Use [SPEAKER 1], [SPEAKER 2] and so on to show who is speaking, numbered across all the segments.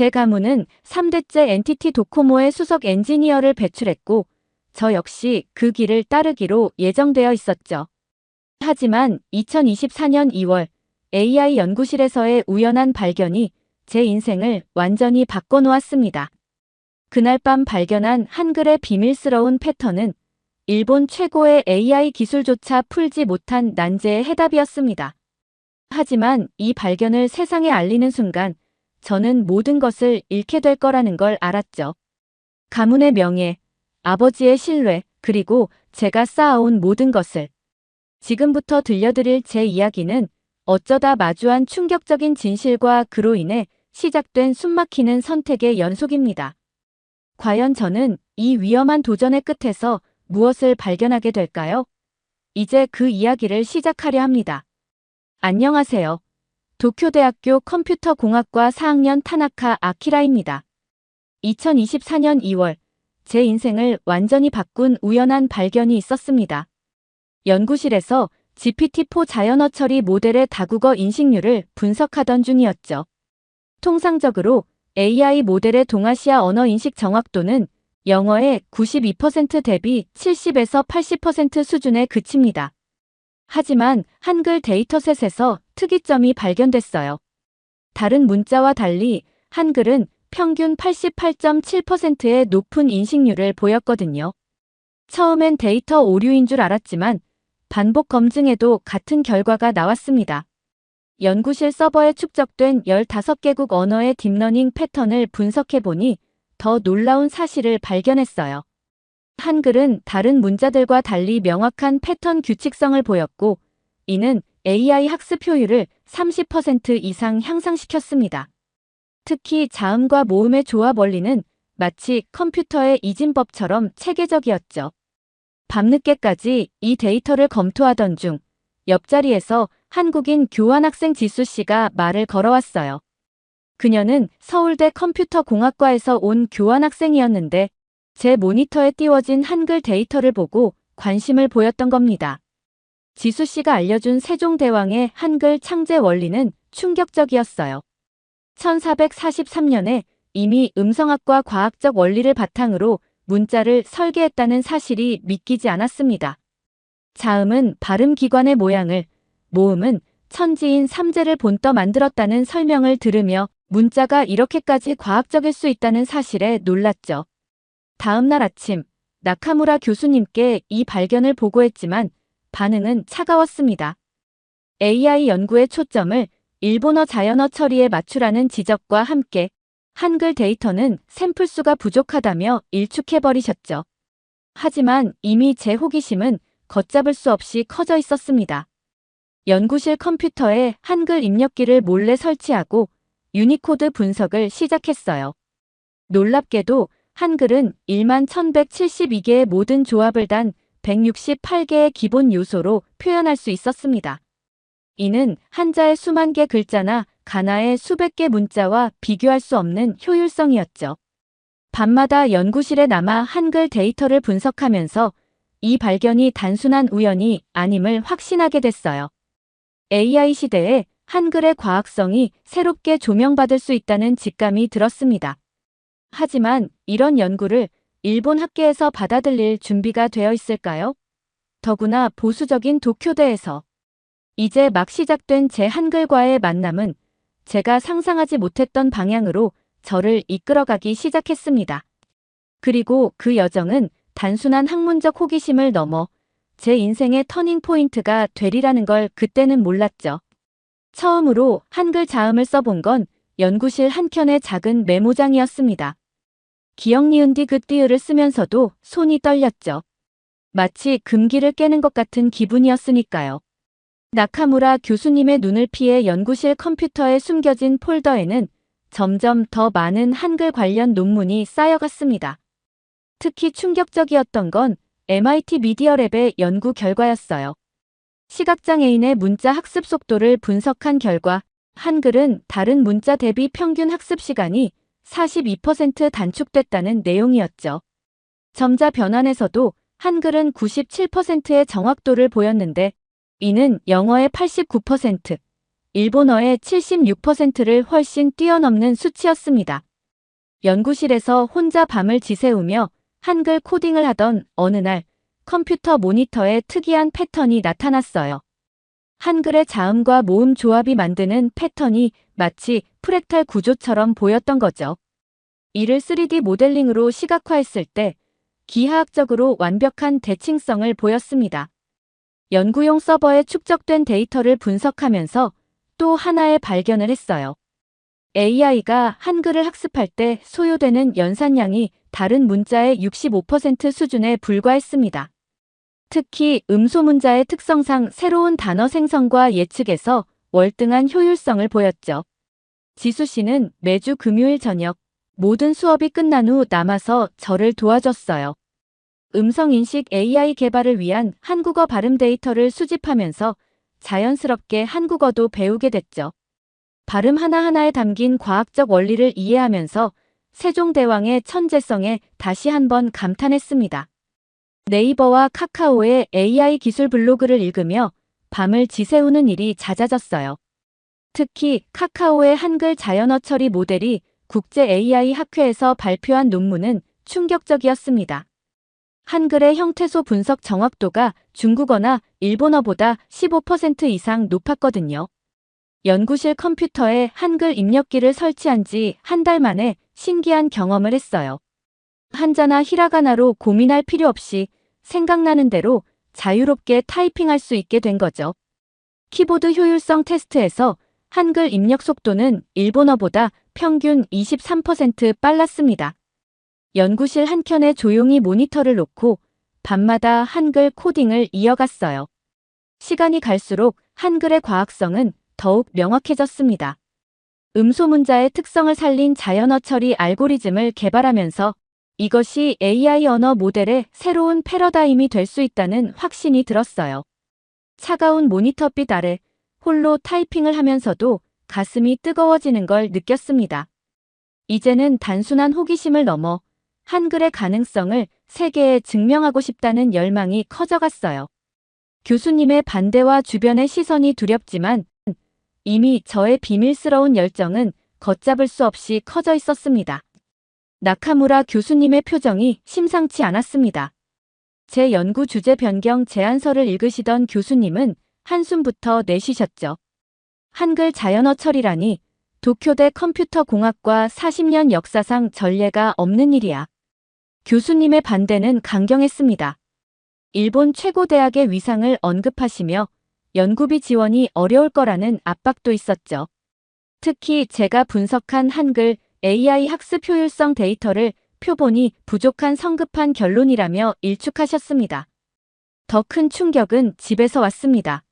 [SPEAKER 1] 제 가문은 3대째 NTT 도코모의 수석 엔지니어를 배출했고 저 역시 그 길을 따르기로 예정되어 있었죠. 하지만 2024년 2월 AI 연구실에서의 우연한 발견이 제 인생을 완전히 바꿔놓았습니다. 그날 밤 발견한 한글의 비밀스러운 패턴은 일본 최고의 AI 기술조차 풀지 못한 난제의 해답이었습니다. 하지만 이 발견을 세상에 알리는 순간 저는 모든 것을 잃게 될 거라는 걸 알았죠. 가문의 명예, 아버지의 신뢰, 그리고 제가 쌓아온 모든 것을. 지금부터 들려드릴 제 이야기는 어쩌다 마주한 충격적인 진실과 그로 인해 시작된 숨막히는 선택의 연속입니다. 과연 저는 이 위험한 도전의 끝에서 무엇을 발견하게 될까요? 이제 그 이야기를 시작하려 합니다. 안녕하세요. 도쿄대학교 컴퓨터공학과 4학년 타나카 아키라입니다. 2024년 2월, 제 인생을 완전히 바꾼 우연한 발견이 있었습니다. 연구실에서 GPT-4 자연어 처리 모델의 다국어 인식률을 분석하던 중이었죠. 통상적으로 AI 모델의 동아시아 언어 인식 정확도는 영어의 92% 대비 70에서 80% 수준에 그칩니다. 하지만 한글 데이터셋에서 특이점이 발견됐어요. 다른 문자와 달리 한글은 평균 88.7%의 높은 인식률을 보였거든요. 처음엔 데이터 오류인 줄 알았지만 반복 검증에도 같은 결과가 나왔습니다. 연구실 서버에 축적된 15개국 언어의 딥러닝 패턴을 분석해보니 더 놀라운 사실을 발견했어요. 한글은 다른 문자들과 달리 명확한 패턴 규칙성을 보였고, 이는 AI 학습 효율을 30% 이상 향상시켰습니다. 특히 자음과 모음의 조합 원리는 마치 컴퓨터의 이진법처럼 체계적이었죠. 밤늦게까지 이 데이터를 검토하던 중 옆자리에서 한국인 교환학생 지수 씨가 말을 걸어왔어요. 그녀는 서울대 컴퓨터공학과에서 온 교환학생이었는데 제 모니터에 띄워진 한글 데이터를 보고 관심을 보였던 겁니다. 지수 씨가 알려준 세종대왕의 한글 창제 원리는 충격적이었어요. 1443년에 이미 음성학과 과학적 원리를 바탕으로 문자를 설계했다는 사실이 믿기지 않았습니다. 자음은 발음기관의 모양을, 모음은 천지인 삼재를 본떠 만들었다는 설명을 들으며 문자가 이렇게까지 과학적일 수 있다는 사실에 놀랐죠. 다음 날 아침, 나카무라 교수님께 이 발견을 보고했지만 반응은 차가웠습니다. AI 연구의 초점을 일본어 자연어 처리에 맞추라는 지적과 함께 한글 데이터는 샘플 수가 부족하다며 일축해버리셨죠. 하지만 이미 제 호기심은 걷잡을 수 없이 커져 있었습니다. 연구실 컴퓨터에 한글 입력기를 몰래 설치하고 유니코드 분석을 시작했어요. 놀랍게도 한글은 1만 1172개의 모든 조합을 단 168개의 기본 요소로 표현할 수 있었습니다. 이는 한자의 수만 개 글자나 가나의 수백 개 문자와 비교할 수 없는 효율성이었죠. 밤마다 연구실에 남아 한글 데이터를 분석하면서 이 발견이 단순한 우연이 아님을 확신하게 됐어요. AI 시대에 한글의 과학성이 새롭게 조명받을 수 있다는 직감이 들었습니다. 하지만 이런 연구를 일본 학계에서 받아들일 준비가 되어 있을까요? 더구나 보수적인 도쿄대에서 이제 막 시작된 제 한글과의 만남은 제가 상상하지 못했던 방향으로 저를 이끌어가기 시작했습니다. 그리고 그 여정은 단순한 학문적 호기심을 넘어 제 인생의 터닝 포인트가 되리라는 걸 그때는 몰랐죠. 처음으로 한글 자음을 써본 건 연구실 한켠의 작은 메모장이었습니다. 기억 니은 디그 띠으를 쓰면서도 손이 떨렸죠. 마치 금기를 깨는 것 같은 기분이었으니까요. 나카무라 교수님의 눈을 피해 연구실 컴퓨터에 숨겨진 폴더에는 점점 더 많은 한글 관련 논문이 쌓여갔습니다. 특히 충격적이었던 건 MIT 미디어랩의 연구 결과였어요. 시각장 애인의 문자 학습 속도를 분석한 결과 한글은 다른 문자 대비 평균 학습 시간이 42% 단축됐다는 내용이었죠. 점자 변환에서도 한글은 97%의 정확도를 보였는데 이는 영어의 89%, 일본어의 76%를 훨씬 뛰어넘는 수치였습니다. 연구실에서 혼자 밤을 지새우며 한글 코딩을 하던 어느 날 컴퓨터 모니터에 특이한 패턴이 나타났어요. 한글의 자음과 모음 조합이 만드는 패턴이 마치 프랙탈 구조처럼 보였던 거죠. 이를 3D 모델링으로 시각화했을 때 기하학적으로 완벽한 대칭성을 보였습니다. 연구용 서버에 축적된 데이터를 분석하면서 또 하나의 발견을 했어요. AI가 한글을 학습할 때 소요되는 연산량이 다른 문자의 65% 수준에 불과했습니다. 특히 음소문자의 특성상 새로운 단어 생성과 예측에서 월등한 효율성을 보였죠. 지수 씨는 매주 금요일 저녁 모든 수업이 끝난 후 남아서 저를 도와줬어요. 음성인식 AI 개발을 위한 한국어 발음 데이터를 수집하면서 자연스럽게 한국어도 배우게 됐죠. 발음 하나하나에 담긴 과학적 원리를 이해하면서 세종대왕의 천재성에 다시 한번 감탄했습니다. 네이버와 카카오의 AI 기술 블로그를 읽으며 밤을 지새우는 일이 잦아졌어요. 특히 카카오의 한글 자연어 처리 모델이 국제 AI 학회에서 발표한 논문은 충격적이었습니다. 한글의 형태소 분석 정확도가 중국어나 일본어보다 15% 이상 높았거든요. 연구실 컴퓨터에 한글 입력기를 설치한 지 한 달 만에 신기한 경험을 했어요. 한자나 히라가나로 고민할 필요 없이 생각나는 대로 자유롭게 타이핑할 수 있게 된 거죠. 키보드 효율성 테스트에서 한글 입력 속도는 일본어보다 평균 23% 빨랐습니다. 연구실 한켠에 조용히 모니터를 놓고 밤마다 한글 코딩을 이어갔어요. 시간이 갈수록 한글의 과학성은 더욱 명확해졌습니다. 음소 문자의 특성을 살린 자연어 처리 알고리즘을 개발하면서 이것이 AI 언어 모델의 새로운 패러다임이 될 수 있다는 확신이 들었어요. 차가운 모니터빛 아래 홀로 타이핑을 하면서도 가슴이 뜨거워지는 걸 느꼈습니다. 이제는 단순한 호기심을 넘어 한글의 가능성을 세계에 증명하고 싶다는 열망이 커져갔어요. 교수님의 반대와 주변의 시선이 두렵지만 이미 저의 비밀스러운 열정은 걷잡을 수 없이 커져 있었습니다. 나카무라 교수님의 표정이 심상치 않았습니다. 제 연구 주제 변경 제안서를 읽으시던 교수님은 한숨부터 내쉬셨죠. 한글 자연어 처리라니 도쿄대 컴퓨터공학과 40년 역사상 전례가 없는 일이야. 교수님의 반대는 강경했습니다. 일본 최고 대학의 위상을 언급하시며 연구비 지원이 어려울 거라는 압박도 있었죠. 특히 제가 분석한 한글 AI 학습 효율성 데이터를 표본이 부족한 성급한 결론이라며 일축하셨습니다. 더 큰 충격은 집에서 왔습니다.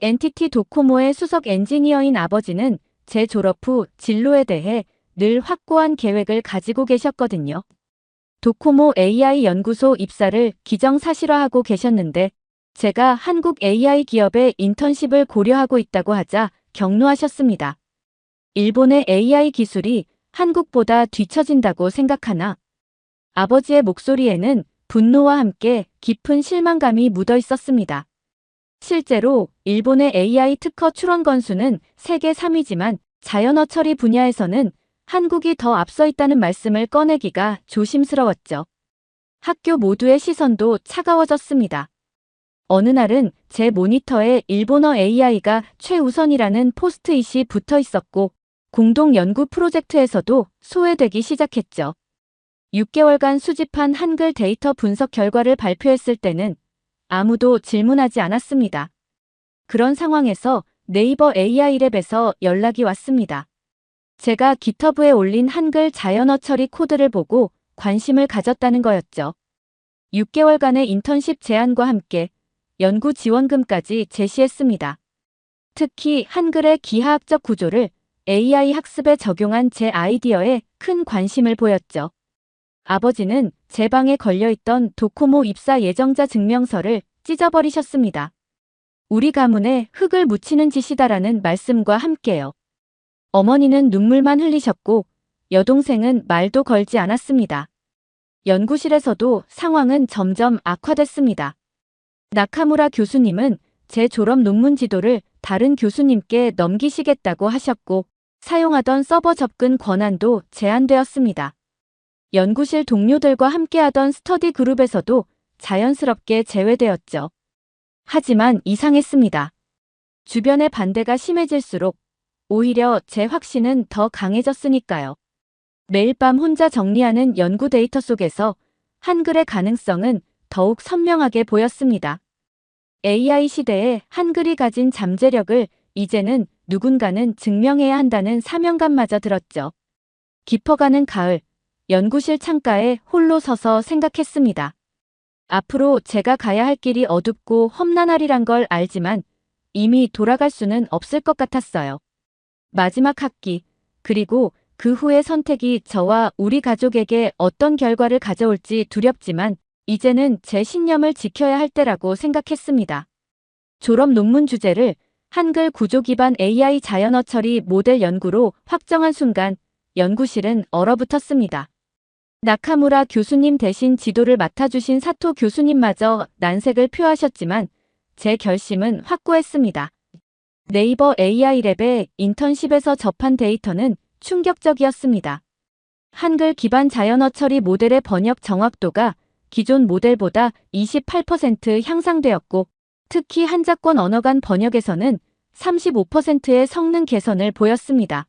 [SPEAKER 1] NTT 도코모의 수석 엔지니어인 아버지는 제 졸업 후 진로에 대해 늘 확고한 계획을 가지고 계셨거든요. 도코모 AI 연구소 입사를 기정사실화하고 계셨는데 제가 한국 AI 기업의 인턴십을 고려하고 있다고 하자 격노하셨습니다. 일본의 AI 기술이 한국보다 뒤처진다고 생각하나 아버지의 목소리에는 분노와 함께 깊은 실망감이 묻어 있었습니다. 실제로 일본의 AI 특허 출원 건수는 세계 3위지만 자연어 처리 분야에서는 한국이 더 앞서 있다는 말씀을 꺼내기가 조심스러웠죠. 학교 모두의 시선도 차가워졌습니다. 어느 날은 제 모니터에 일본어 AI가 최우선이라는 포스트잇이 붙어 있었고 공동 연구 프로젝트에서도 소외되기 시작했죠. 6개월간 수집한 한글 데이터 분석 결과를 발표했을 때는 아무도 질문하지 않았습니다. 그런 상황에서 네이버 AI랩에서 연락이 왔습니다. 제가 기터브에 올린 한글 자연어 처리 코드를 보고 관심을 가졌다는 거였죠. 6개월간의 인턴십 제안과 함께 연구 지원금까지 제시했습니다. 특히 한글의 기하학적 구조를 AI 학습에 적용한 제 아이디어에 큰 관심을 보였죠. 아버지는 제 방에 걸려있던 도코모 입사 예정자 증명서를 찢어버리셨습니다. 우리 가문에 흙을 묻히는 짓이다라는 말씀과 함께요. 어머니는 눈물만 흘리셨고 여동생은 말도 걸지 않았습니다. 연구실에서도 상황은 점점 악화됐습니다. 나카무라 교수님은 제 졸업 논문 지도를 다른 교수님께 넘기시겠다고 하셨고 사용하던 서버 접근 권한도 제한되었습니다. 연구실 동료들과 함께하던 스터디 그룹에서도 자연스럽게 제외되었죠. 하지만 이상했습니다. 주변의 반대가 심해질수록 오히려 제 확신은 더 강해졌으니까요. 매일 밤 혼자 정리하는 연구 데이터 속에서 한글의 가능성은 더욱 선명하게 보였습니다. AI 시대에 한글이 가진 잠재력을 이제는 누군가는 증명해야 한다는 사명감마저 들었죠. 깊어가는 가을, 연구실 창가에 홀로 서서 생각했습니다. 앞으로 제가 가야 할 길이 어둡고 험난하리란 걸 알지만 이미 돌아갈 수는 없을 것 같았어요. 마지막 학기, 그리고 그 후의 선택이 저와 우리 가족에게 어떤 결과를 가져올지 두렵지만 이제는 제 신념을 지켜야 할 때라고 생각했습니다. 졸업 논문 주제를 한글 구조 기반 AI 자연어 처리 모델 연구로 확정한 순간 연구실은 얼어붙었습니다. 나카무라 교수님 대신 지도를 맡아주신 사토 교수님마저 난색을 표하셨지만 제 결심은 확고했습니다. 네이버 AI 랩의 인턴십에서 접한 데이터는 충격적이었습니다. 한글 기반 자연어 처리 모델의 번역 정확도가 기존 모델보다 28% 향상되었고 특히 한자권 언어 간 번역에서는 35%의 성능 개선을 보였습니다.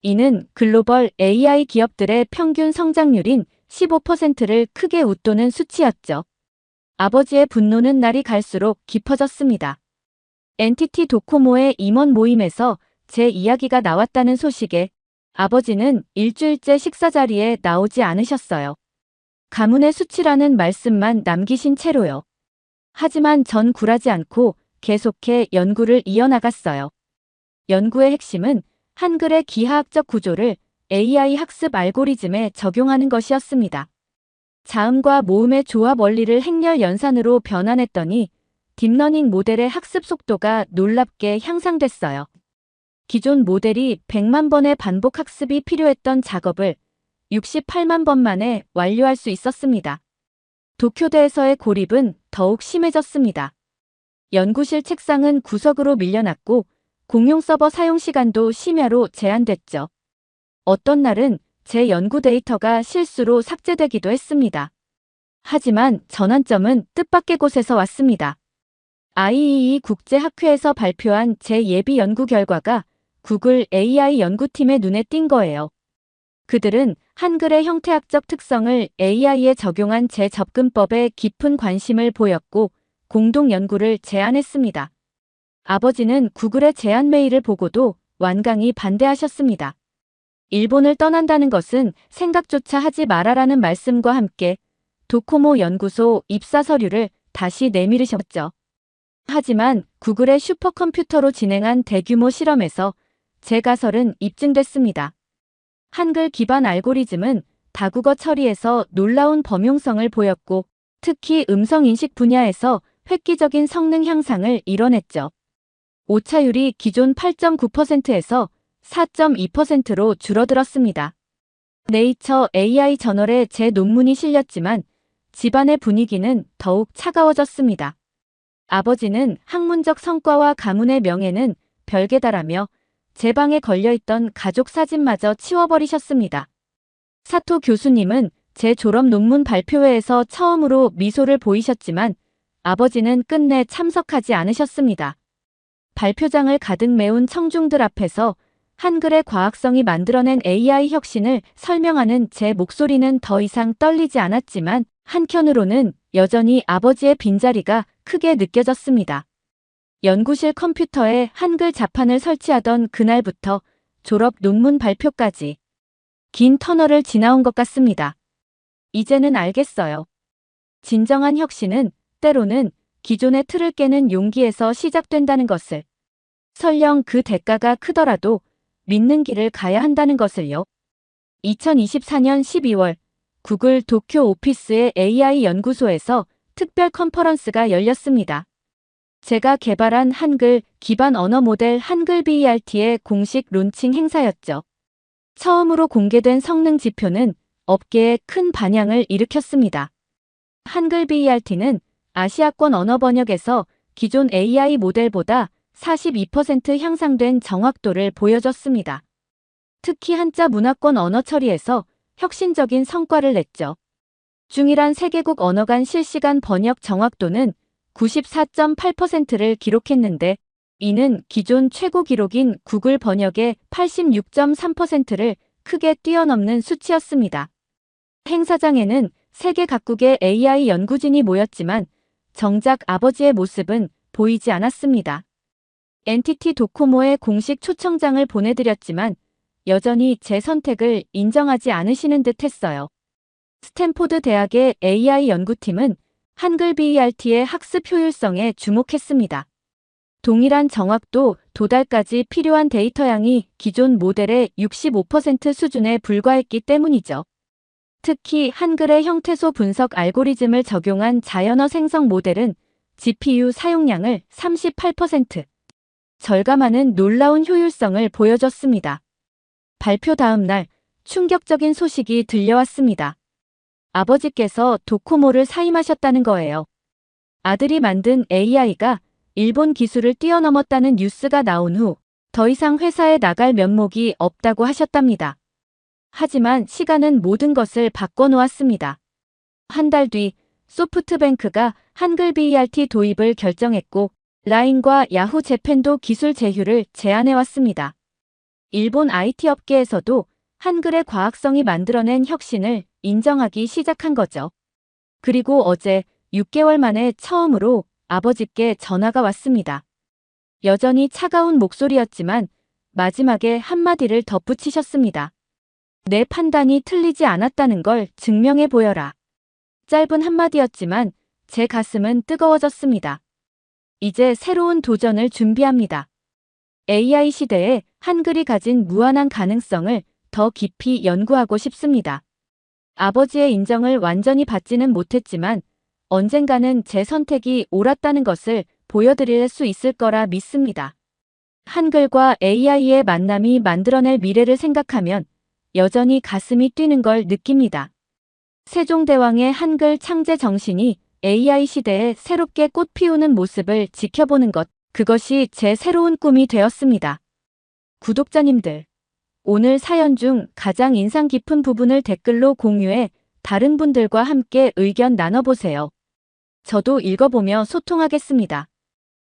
[SPEAKER 1] 이는 글로벌 AI 기업들의 평균 성장률인 15%를 크게 웃도는 수치였죠. 아버지의 분노는 날이 갈수록 깊어졌습니다. NTT 도코모의 임원 모임에서 제 이야기가 나왔다는 소식에 아버지는 일주일째 식사 자리에 나오지 않으셨어요. 가문의 수치라는 말씀만 남기신 채로요. 하지만 전 굴하지 않고 계속해 연구를 이어나갔어요. 연구의 핵심은 한글의 기하학적 구조를 AI 학습 알고리즘에 적용하는 것이었습니다. 자음과 모음의 조합 원리를 행렬 연산으로 변환했더니 딥러닝 모델의 학습 속도가 놀랍게 향상됐어요. 기존 모델이 100만 번의 반복 학습이 필요했던 작업을 68만 번 만에 완료할 수 있었습니다. 도쿄대에서의 고립은 더욱 심해졌습니다. 연구실 책상은 구석으로 밀려났고 공용 서버 사용 시간도 심야로 제한됐죠. 어떤 날은 제 연구 데이터가 실수로 삭제되기도 했습니다. 하지만 전환점은 뜻밖의 곳에서 왔습니다. IEE 국제학회에서 발표한 제 예비 연구 결과가 구글 AI 연구팀의 눈에 띈 거예요. 그들은 한글의 형태학적 특성을 AI에 적용한 재접근법에 깊은 관심을 보였고 공동 연구를 제안했습니다. 아버지는 구글의 제안 메일을 보고도 완강히 반대하셨습니다. 일본을 떠난다는 것은 생각조차 하지 말아라는 말씀과 함께 도코모 연구소 입사 서류를 다시 내밀으셨죠. 하지만 구글의 슈퍼컴퓨터로 진행한 대규모 실험에서 제 가설은 입증됐습니다. 한글 기반 알고리즘은 다국어 처리에서 놀라운 범용성을 보였고 특히 음성 인식 분야에서 획기적인 성능 향상을 이뤄냈죠. 오차율이 기존 8.9%에서 4.2%로 줄어들었습니다. 네이처 AI 저널에 제 논문이 실렸지만 집안의 분위기는 더욱 차가워졌습니다. 아버지는 학문적 성과와 가문의 명예는 별개다라며 제 방에 걸려있던 가족 사진마저 치워버리셨습니다. 사토 교수님은 제 졸업 논문 발표회에서 처음으로 미소를 보이셨지만 아버지는 끝내 참석하지 않으셨습니다. 발표장을 가득 메운 청중들 앞에서 한글의 과학성이 만들어낸 AI 혁신을 설명하는 제 목소리는 더 이상 떨리지 않았지만 한켠으로는 여전히 아버지의 빈자리가 크게 느껴졌습니다. 연구실 컴퓨터에 한글 자판을 설치하던 그날부터 졸업 논문 발표까지 긴 터널을 지나온 것 같습니다. 이제는 알겠어요. 진정한 혁신은 때로는 기존의 틀을 깨는 용기에서 시작된다는 것을. 설령 그 대가가 크더라도 믿는 길을 가야 한다는 것을요. 2024년 12월 구글 도쿄 오피스의 AI 연구소에서 특별 컨퍼런스가 열렸습니다. 제가 개발한 한글 기반 언어 모델 한글 BERT의 공식 론칭 행사였죠. 처음으로 공개된 성능 지표는 업계에 큰 반향을 일으켰습니다. 한글 BERT는 아시아권 언어 번역에서 기존 AI 모델보다 42% 향상된 정확도를 보여줬습니다. 특히 한자 문화권 언어 처리에서 혁신적인 성과를 냈죠. 중이란 세계국 언어 간 실시간 번역 정확도는 94.8%를 기록했는데 이는 기존 최고 기록인 구글 번역의 86.3%를 크게 뛰어넘는 수치였습니다. 행사장에는 세계 각국의 AI 연구진이 모였지만 정작 아버지의 모습은 보이지 않았습니다. NTT 도코모의 공식 초청장을 보내드렸지만 여전히 제 선택을 인정하지 않으시는 듯 했어요. 스탠포드 대학의 AI 연구팀은 한글 BERT의 학습 효율성에 주목했습니다. 동일한 정확도 도달까지 필요한 데이터량이 기존 모델의 65% 수준에 불과했기 때문이죠. 특히 한글의 형태소 분석 알고리즘을 적용한 자연어 생성 모델은 GPU 사용량을 38% 절감하는 놀라운 효율성을 보여줬습니다. 발표 다음 날 충격적인 소식이 들려왔습니다. 아버지께서 도코모를 사임하셨다는 거예요. 아들이 만든 AI가 일본 기술을 뛰어넘었다는 뉴스가 나온 후 더 이상 회사에 나갈 면목이 없다고 하셨답니다. 하지만 시간은 모든 것을 바꿔놓았습니다. 한 달 뒤 소프트뱅크가 한글 BERT 도입을 결정했고 라인과 야후 재팬도 기술 제휴를 제안해왔습니다. 일본 IT 업계에서도 한글의 과학성이 만들어낸 혁신을 인정하기 시작한 거죠. 그리고 어제 6개월 만에 처음으로 아버지께 전화가 왔습니다. 여전히 차가운 목소리였지만 마지막에 한마디를 덧붙이셨습니다. 내 판단이 틀리지 않았다는 걸 증명해 보여라. 짧은 한마디였지만 제 가슴은 뜨거워졌습니다. 이제 새로운 도전을 준비합니다. AI 시대에 한글이 가진 무한한 가능성을 더 깊이 연구하고 싶습니다. 아버지의 인정을 완전히 받지는 못했지만 언젠가는 제 선택이 옳았다는 것을 보여드릴 수 있을 거라 믿습니다. 한글과 AI의 만남이 만들어낼 미래를 생각하면 여전히 가슴이 뛰는 걸 느낍니다. 세종대왕의 한글 창제 정신이 AI 시대에 새롭게 꽃 피우는 모습을 지켜보는 것, 그것이 제 새로운 꿈이 되었습니다. 구독자님들, 오늘 사연 중 가장 인상 깊은 부분을 댓글로 공유해 다른 분들과 함께 의견 나눠보세요. 저도 읽어보며 소통하겠습니다.